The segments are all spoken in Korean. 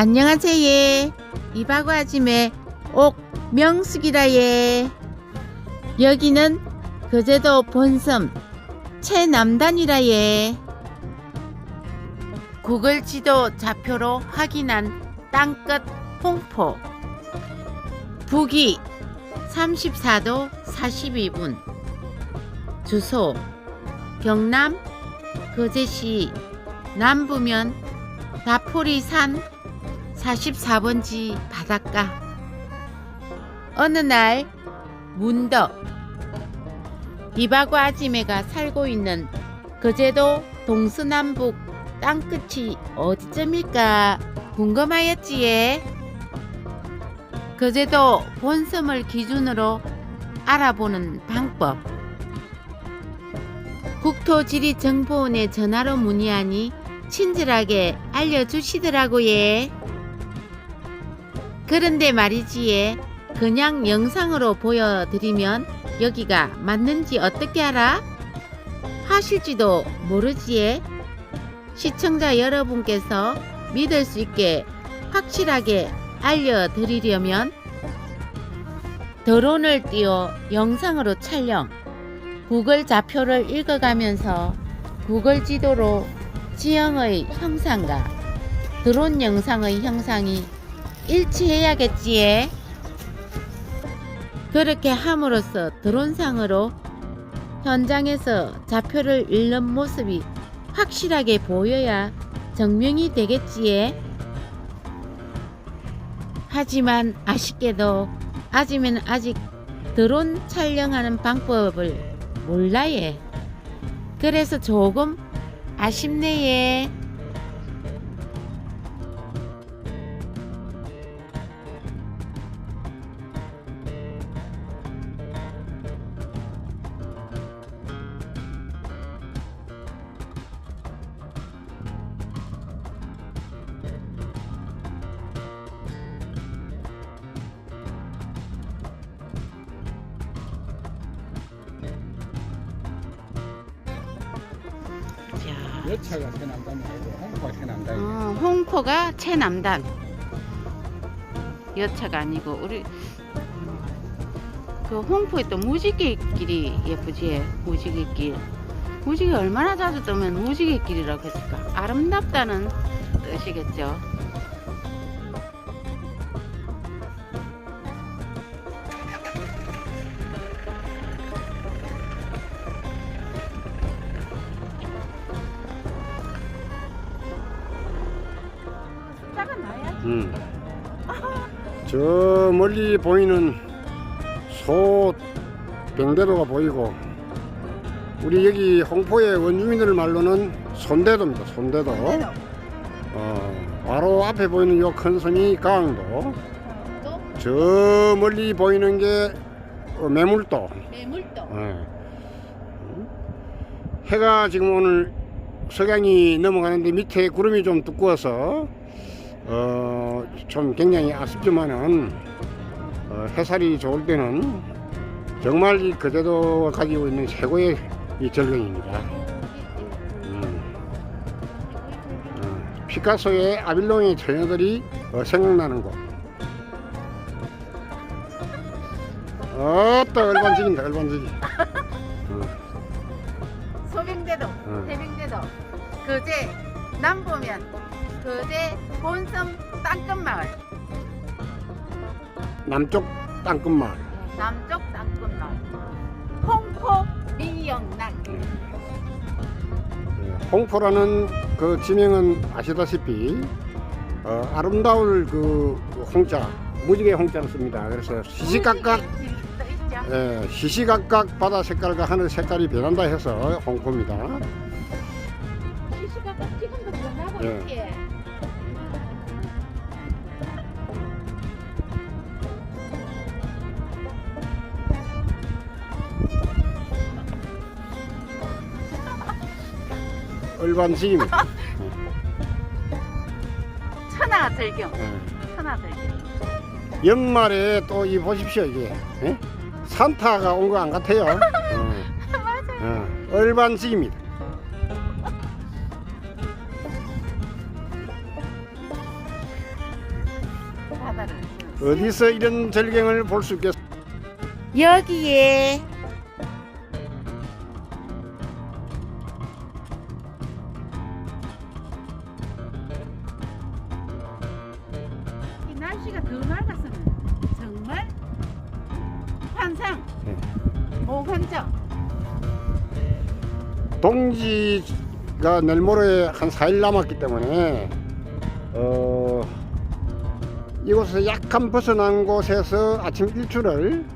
안녕하세요. 이바구 아침에 옥 명숙이라예. 여기는 거제도 본섬 최남단이라예. 구글 지도 좌표로 확인한 땅끝 홍포. 북위 34도 42분. 주소 경남 거제시 남부면 다포리산 44번지 바닷가 어느 날 문덕 이바구 아지매가 살고 있는 거제도 동서남북 땅끝이 어디쯤일까 궁금하였지에 거제도 본섬을 기준으로 알아보는 방법 국토지리정보원에 전화로 문의하니 친절하게 알려주시더라고요. 그런데 말이지에 그냥 영상으로 보여드리면 여기가 맞는지 어떻게 알아? 하실지도 모르지에 시청자 여러분께서 믿을 수 있게 확실하게 알려드리려면 드론을 띄워 영상으로 촬영 구글 좌표를 읽어가면서 구글 지도로 지형의 형상과 드론 영상의 형상이 일치해야겠지에. 그렇게 함으로써 드론상으로 현장에서 좌표를 잃는 모습이 확실하게 보여야 증명이 되겠지에. 하지만 아쉽게도 아지면 아직 드론 촬영하는 방법을 몰라예. 그래서 조금 아쉽네예. 여차가 최남단이 아니고 홍보가 최남단이 어, 홍포가 최남단. 여차가 아니고 우리 그 홍포에 또 무지개길이 예쁘지? 무지개길. 무지개 얼마나 자주 뜨면 무지개길이라고 했을까? 아름답다는 뜻이겠죠. 음. 저 멀리 보이는 소 병대도가 보이고 우리 여기 홍포의 원주민들 말로는 손대도입니다 손대도 어, 바로 앞에 보이는 요 큰 섬이 강도 또저 멀리 보이는 게 어, 매물도 매물도. 예. 해가 지금 오늘 석양이 넘어가는데 밑에 구름이 좀 두꺼워서 어, 좀 굉장히 아쉽지만은 어, 해살이 좋을 때는 정말 이 거제도가 가지고 있는 최고의 이 절경입니다. 음. 어, 피카소의 아빌롱의 처녀들이 어, 생각나는 곳. 어따 얼반지긴다 얼반지기. 어. 소병대도, 응. 대병대도, 거제 남보면 거제 본섬 땅끝마을, 남쪽 땅끝마을. 남쪽 땅끝마을, 홍포 미영락. 예, 홍포라는 그 지명은 아시다시피 어, 아름다울 그 홍자 무지개 홍자를 씁니다. 그래서 시시각각. 예, 시시각각 바다 색깔과 하늘 색깔이 변한다 해서 홍포입니다. 시시각각 지금도 변하고 예. 있지. 얼반식입니다. 천하들경, 예. 천하들경. 연말에 또 이 보십시오 이게 예? 산타가 온 거 안 같아요. 어, 맞아요. 어, 얼반식입니다. 바다를. 어디서 이런 절경을 볼 수 있겠? 여기에 환상 네. 모환정 동지가 내일 모레 한 4일 남았기 때문에 어, 이곳에서 약간 벗어난 곳에서 아침 일출을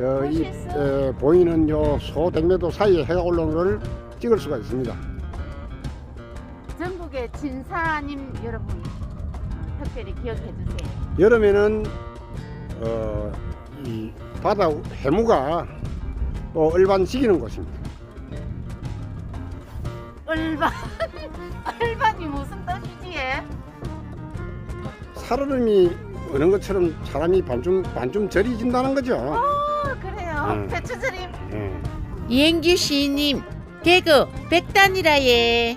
어, 이. 에, 보이는 요 소백매도 사이에 해가 올라오는 걸 찍을 수가 있습니다. 전국의 진사님 여러분 특별히 기억해 주세요. 여름에는 어, 이 바다 해무가 또 얼반지기는 곳입니다. 얼반 얼반이 무슨 뜻이지? 얘? 살얼음이 어는 것처럼 사람이 반쯤 반쯤 절이진다는 거죠. 어 그래요. 음. 배추절임. 예. 이행규 시인님 개그 백단이라 예.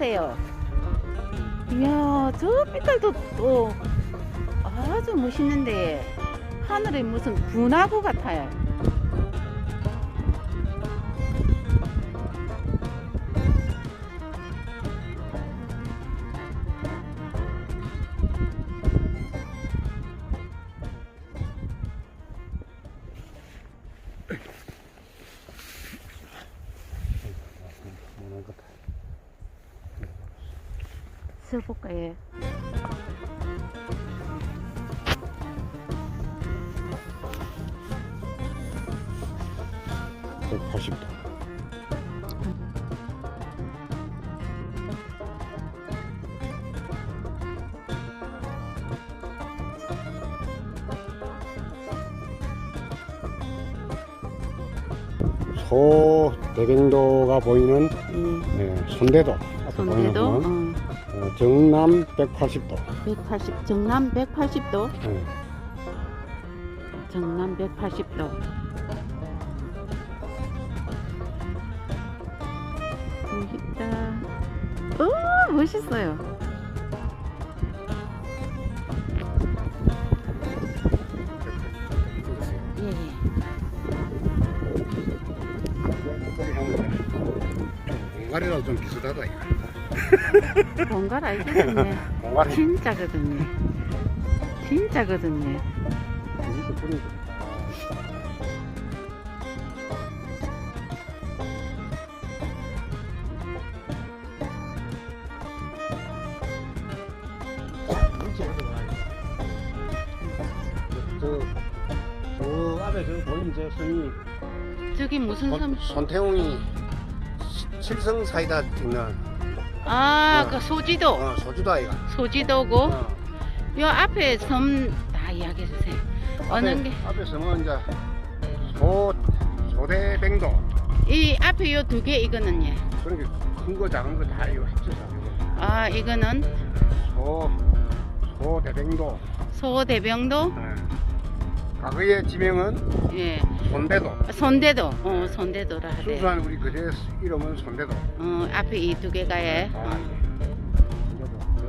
보세요. 이야 저 빛깔도 또 아주 멋있는데 하늘이 무슨 분화구 같아요. 써볼까? 예. 180도. 소대갱도가 보이는 음, 예, 손대도 앞에 손대도? 보이는 어, 어, 정남 180도. 180 정남 180도 예. 정남 180도 멋있다 오 멋있어요 예, 예. 공갈이라도 좀 비슷하다 이거. 뭔가 알겠네 진짜거든요 진짜거든요 이렇게 뿌리고. 저, 저 앞에 저 보이는 저 성이 저기 무슨 섬? 손- 손태웅이 칠성 사이다 있는 아, 어. 그 소지도. 어, 소주다 이가. 소지도고. 어. 요 앞에 섬 다 이야기해 주세요. 어느 게? 앞에 성은 이제 소 소대뱅도 이 앞에 요 두 개 이거는 예. 그런 게큰거 작은 거 다 이거 합쳐서. 아, 이거는 소 소대뱅도. 소대병도. 예. 과거의 지명은 예. 손대도. 손대도. 어, 손대도라 하대. 순수한 우리 그제 이름은 손대도. 어, 앞에 이 두 개가 예. 아, 예.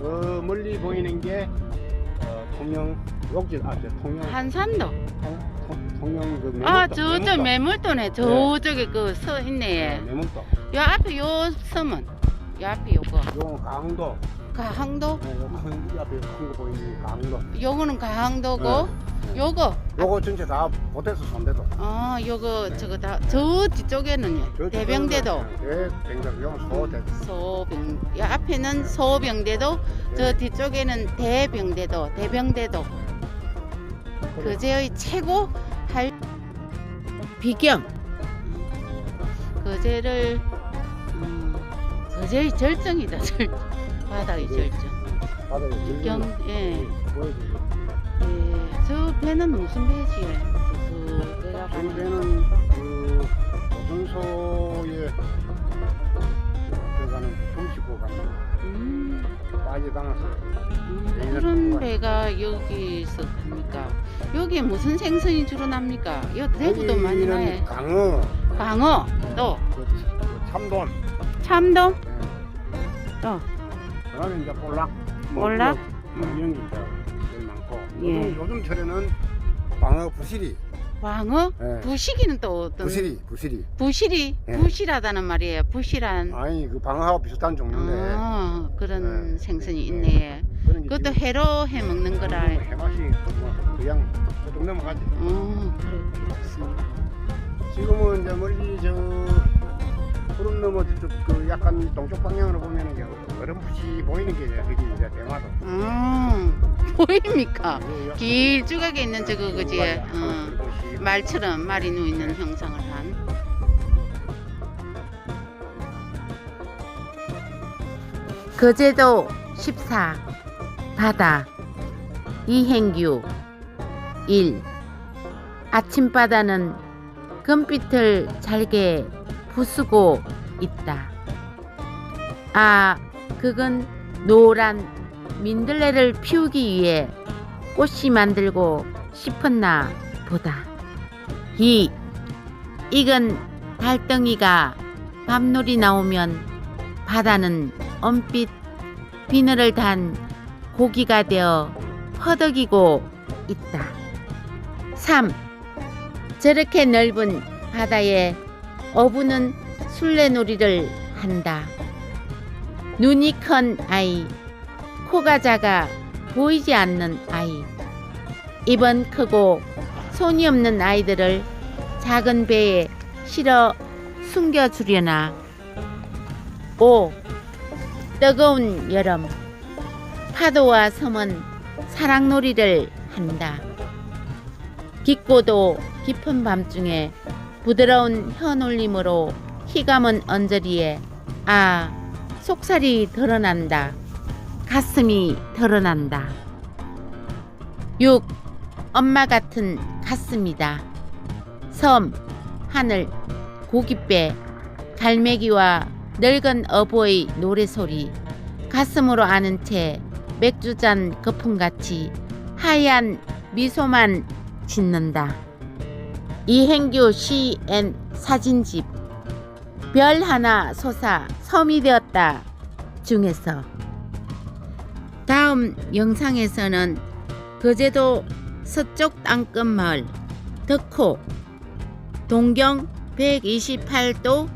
저 멀리 보이는 게 어, 통영 욕지 아, 저 통영 한산도. 통- 통영 그 매물도. 아, 매물도. 매물도네. 저쪽에 그서 있네. 네, 예. 매물도. 요 앞에 요 섬은 요 앞에 요거 요 강도. 가항도. 네, 요큰 앞에 큰거 보이는 강도. 요거는 가항도고. 네. 요거 요거 전체 다 보태서 손대도. 아, 요거 저거 다 저 뒤쪽에는 예. 대병대도 대병대도. 요 소대도. 소병. 요 앞에는 소병대도, 저 뒤쪽에는 대병대도, 대병대도. 거제의 최고 할 비경. 거제를 음, 거제의 절정이다. 절정. 바다의 절정. 바다에 경, 예. 보여주죠. 예. 저 배는 무슨 배지? 그 배가 가는 중대는 그 조선소에 들어가는 가는 음, 빠지 담았어요. 음, 그런 배가 여기서 납니까? 여기에 무슨 생선이 주로 납니까? 여 대구도 많이 여기는 나요. 강어, 광어, 또 그, 그 참돔, 참돔, 예. 또 그다음에 이제 볼락, 뭐 볼락? 이런 이런 게 제일 많고 예. 요즘, 요즘철에는 광어 부시리, 광어, 예. 부시기는 또 어떤 부시리, 부시리. 부실이 예. 부실하다는 말이에요. 부실한 아니 그 방어하고 비슷한 종류인데 아, 그런 네. 생선이 네. 있네. 그런 게 그것도 지금 회로 해 먹는 거라. 뭐 해맛이 뭐 그냥 조금 넘어가지. 어, 그렇습니다. 지금은 이제 멀리 저 구름 넘어 저쪽 그 약간 동쪽 방향으로 보면 이제 어렴풋이 보이는 게 이제 그게 이제 대마도. 음, 보입니까? 요- 요- 길쭉하게 있는 저거 그지? 요가야. 어, 그것이 말처럼 말이 누 있는 형상을 한. 거제도 14 바다 이행규 1 아침바다는 금빛을 잘게 부수고 있다. 아, 그건 노란 민들레를 피우기 위해 꽃이 만들고 싶었나 보다. 이, 이건 달덩이가 밤놀이 나오면 바다는 엄빛 비늘을 단 고기가 되어 허덕이고 있다. 3. 저렇게 넓은 바다에 어부는 술래놀이를 한다. 눈이 큰 아이, 코가 작아 보이지 않는 아이, 입은 크고 손이 없는 아이들을 작은 배에 실어 숨겨주려나. 5. 뜨거운 여름, 파도와 섬은 사랑놀이를 한다. 깊고도 깊은 밤중에 부드러운 혀놀림으로 희감은 언저리에 아 속살이 드러난다. 가슴이 드러난다. 6. 엄마 같은 가슴이다. 섬, 하늘, 고깃배, 갈매기와 늙은 어부의 노래소리, 가슴으로 아는 채 맥주잔 거품같이 하얀 미소만 짓는다. 이행규 시앤 사진집. 별 하나 솟아 섬이 되었다. 중에서. 다음 영상에서는 거제도 서쪽 땅끝 마을 덕호 동경 128도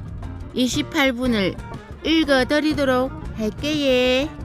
28분을 읽어드리도록 할게요.